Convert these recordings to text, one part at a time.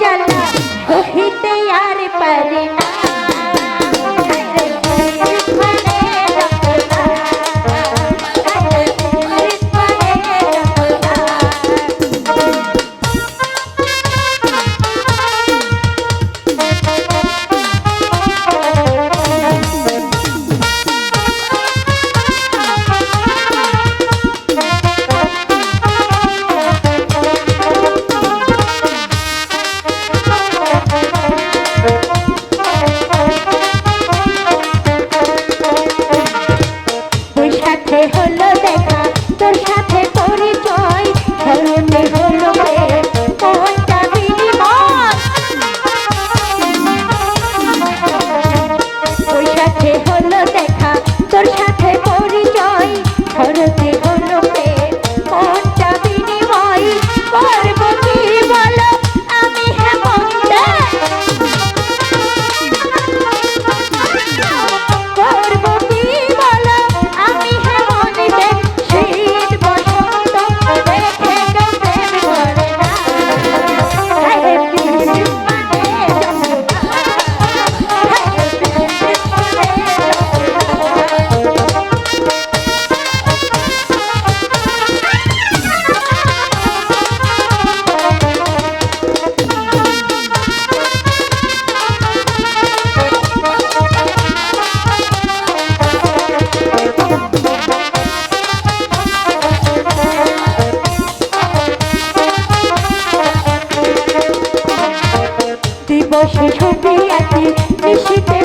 जला तैयार परिणाम। হলো দেখা তোর peixe, peixe.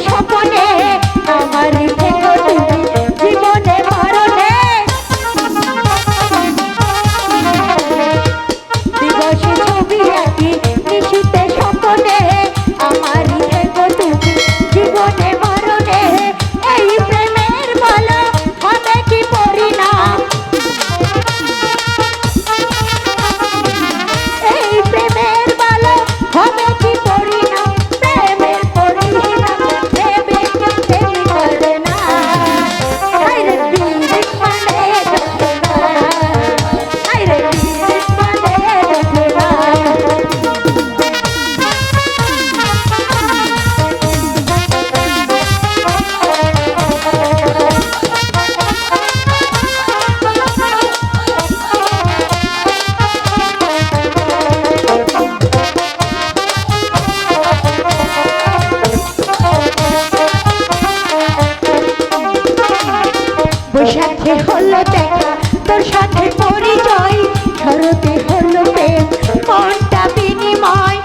সাথে পরিচয় ধরতে হলো প্রেম, মনটা বিনিময়।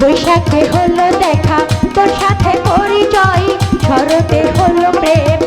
বৈশাখে হলো দেখা, তোর সাথে পরিচয় শরতে হলো প্রেম